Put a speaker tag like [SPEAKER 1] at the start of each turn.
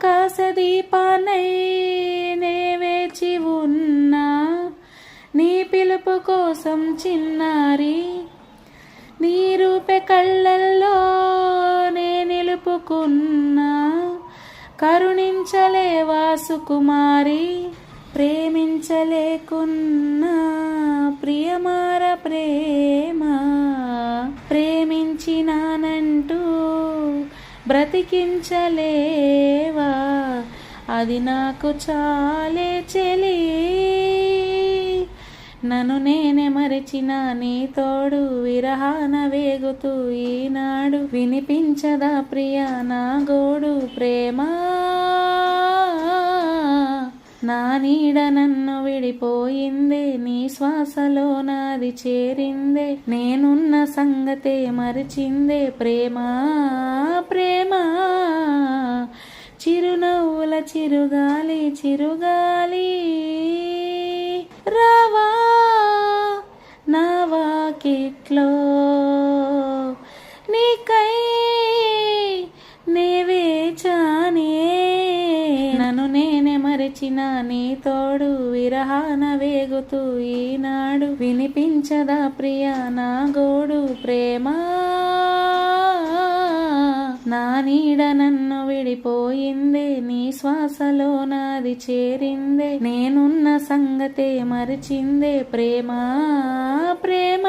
[SPEAKER 1] ఆకాశ దీపానై నే వేచి ఉన్నా నీ పిలుపు కోసం చిన్నారి నీ రూపె కళ్ళల్లో నే నిలుపుకున్నా కరుణించలేవా సుకుమారి ప్రేమించలేకున్నా ప్రియమార ప్రేమ ప్రేమించినానంటూ బ్రతికించలేవా? అది నాకు చాలే చెలి. నన్ను నేనే మరచిన నీ తోడు విరహాన వేగుతూ ఈనాడు వినిపించదా ప్రియా నా గోడు ప్రేమ? నా నీడ నన్ను విడిపోయిందే నీ శ్వాసలో నాది చేరిందే. నేనున్న సంగతే మరిచిందే ప్రేమ ప్రేమ. చిరునవ్వుల చిరుగాలి చిరుగాలి. రావా నా వాకిట్లో నీకై నేవే చానే నన్ను నే మరచిన నీ తోడు విరహాన వేగుతూ ఈనాడు వినిపించదా ప్రియ నా గోడు ప్రేమ. నా నీడ నన్ను విడిపోయిందే నీ శ్వాసలో నాది చేరిందే నేనున్న సంగతే మరిచిందే ప్రేమ ప్రేమ.